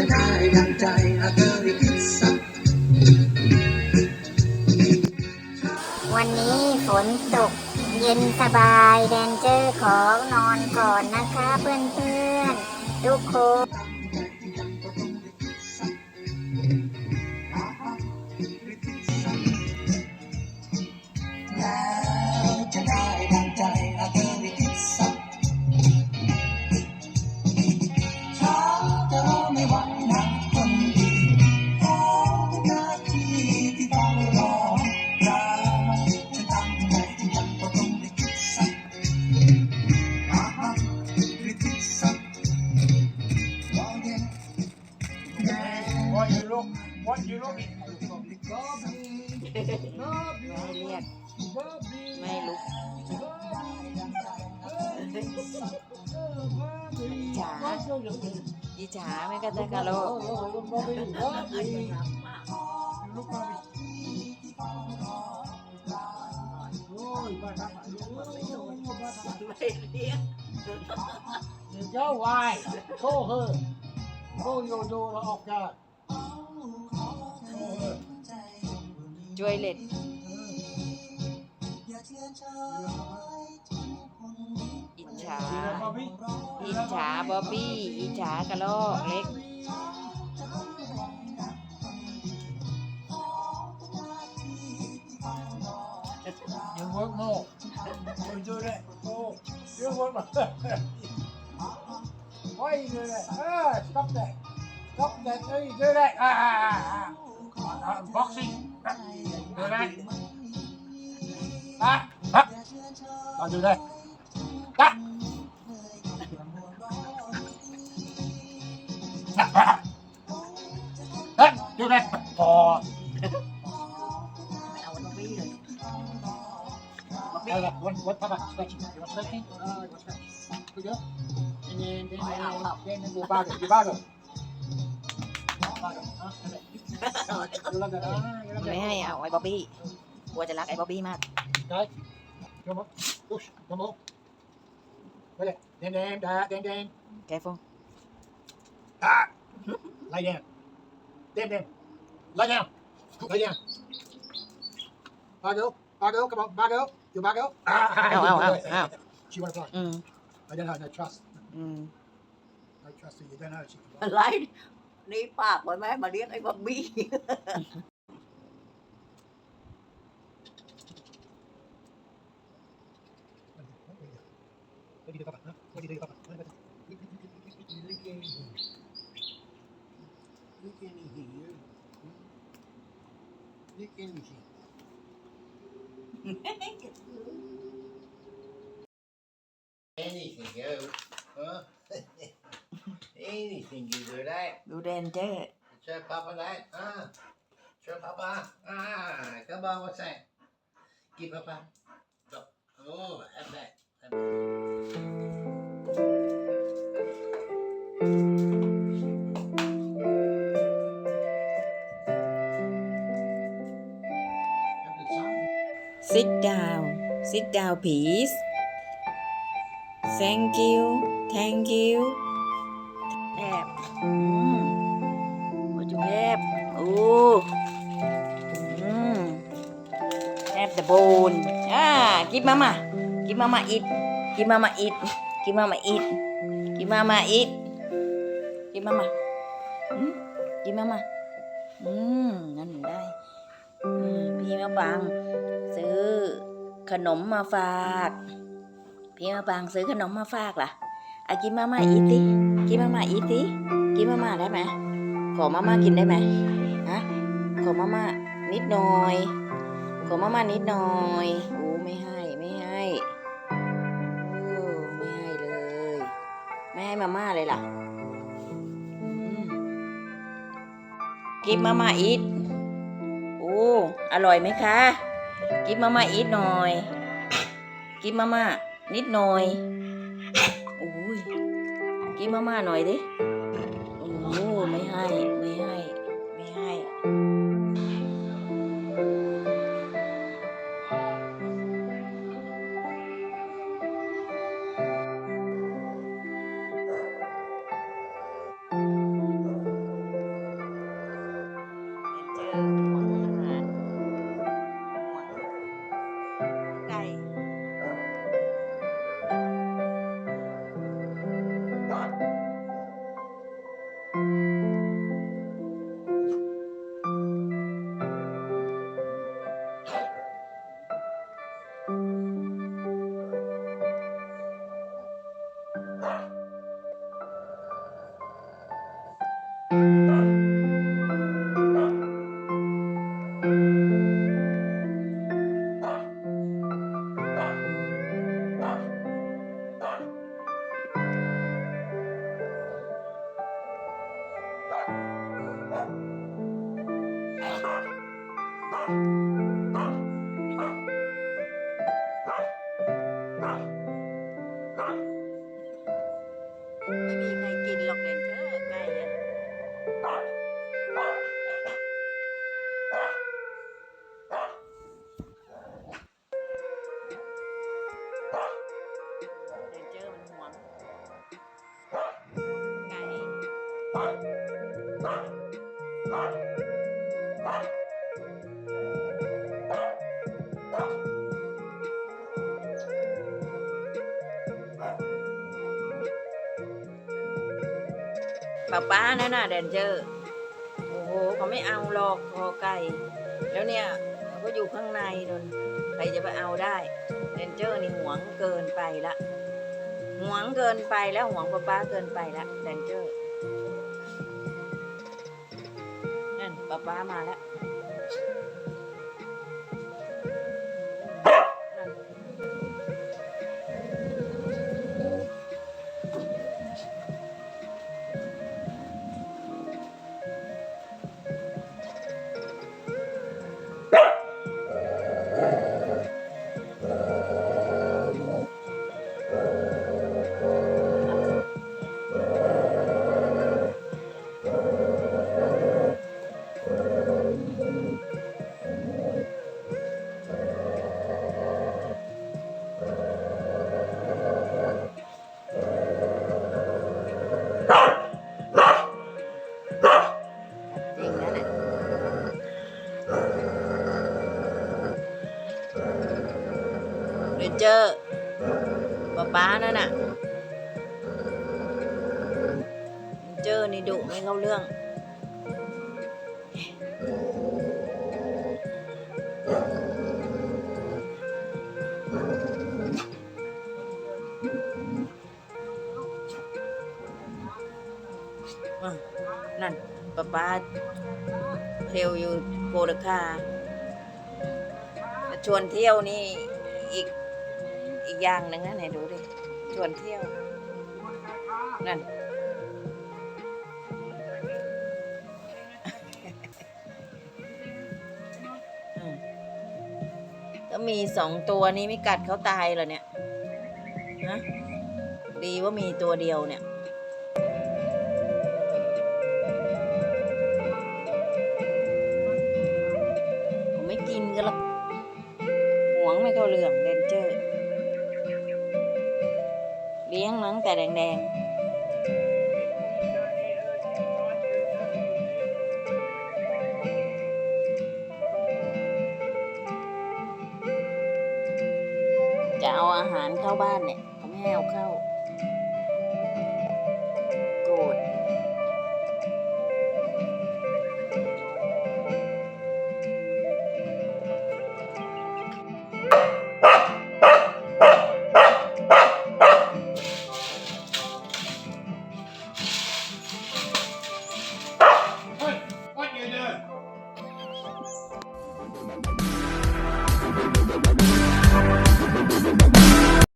จะได้ดังใจอาเธอได้คิดสักวันนี้ฝนตกเย็นสบายแดนเจอร์ของนอนก่อนนะคะเพื่อนๆทุกคน จ๋าอีจ๋าไม่กระตะกะโลก Go why? Call her. Call your daughter off guard. ช่วยเล็ดอย่าเชื่อใจอิจฉา You know, Bobby? อิจฉาบอบบี้ อิจฉากระโลกเล็ก You work more. You do that. Oh, you work more. Why you do that? Ah, stop that. Stop that. Hey, you do that. Ah, ah, ah, ah. Uh, boxing. Ah, Do that. Ah, ah. Don't do that. Ah. Ah, ah. Ah, do that. Pause. เอาบอบบี้เลย Uh, what, what about stretching? You want stretching? Uh, you want stretching? Good girl. And then, then, then, then, then go back. You back. Back. Huh? You like that? Ah, you like ไม่ that? ให้เอาไอ้บอบบี้กลัวจะรักไอ้บอบบี้มาก Okay. Come on. Push. Come on. Look at Then, then, that, then, then. แกฟง Ah. Lay down. Then, then. Lay down. Lay down. Back girl. Back girl. Come on. Back girl. You back girl. Ah. Ow, ow, ow, ow. She want to fly. อืม I don't have no trust. อืม No trust in you. Don't know she can fly. อะไรนี่ปากไว้ไหมมาเรียกไอ้บ๊อบบี้ Look at me here. Look at me here. Anything goes, huh? Anything you do that. ดูเดนเจอร์ Show Papa that. Ah. Show Papa. Ah. Come on, what's that? Give Papa. Look. Oh, have that. Have that. Sit down sit down please thank you thank you แอบอืม what you have โอ้อืม have the bone อ่า give mama give mama eat give mama eat give mama eat give mama eat give mama อืม give mama อืมนั่นได้อืม พี่มะปางซื้อขนมมาฝาก พี่มาปางซื้อขนมมาฝากล่ะอากินมาม่าอีติกินมาม่าอีติกินมาม่าได้ไหมขอมาม่ากินได้ไหมฮะขอมาม่านิดหน่อย ขอมาม่านิดหน่อยโอ้ไม่ให้ไม่ให้โอ้ไม่ให้เลย ไม่ให้มาม่าเลยล่ะอืมกินมาม่าอีทโอ้อร่อยไหมคะ กินมาม่าอีทหน่อย กินมาม่านิดหน่อยโอ้ยกินมาม่าหน่อยดิโอ้ไม่ให้ ไม่ให้ ไม่ ป้าป้านั่นน่ะเดนเจอร์โอ้โหเขาไม่เอาหรอกคอไก่ แล้วเนี่ยเขาก็อยู่ข้างในนนใครจะไปเอาได้เดนเจอร์นี่หวงเกินไปละหวงเกินไปแล้วหวงป้าป้าเกินไปละเดนเจอร์ ป๊าป๊ามาแล้ว เจอร์ป๊าป๊านั่นน่ะเจอร์นี่ดุไม่เข้าเรื่อง นั่นป๊าป๊าเทลอยู่โกดคาชวนเที่ยวนี่อีก อย่างหนึ่งนะไหนดูดิชวนเที่ยว นั่น ก็มีสองตัวนี้ไม่กัดเขาตายเหรอเนี่ยฮะดีว่ามีตัวเดียวเนี่ยผมไม่กินกันหรอกหวงไม่เข้าเรื่องเมาตั้งแต่แดงๆ จะเอาอาหารเข้าบ้านเนี่ยเขาไม่ให้เอาเข้า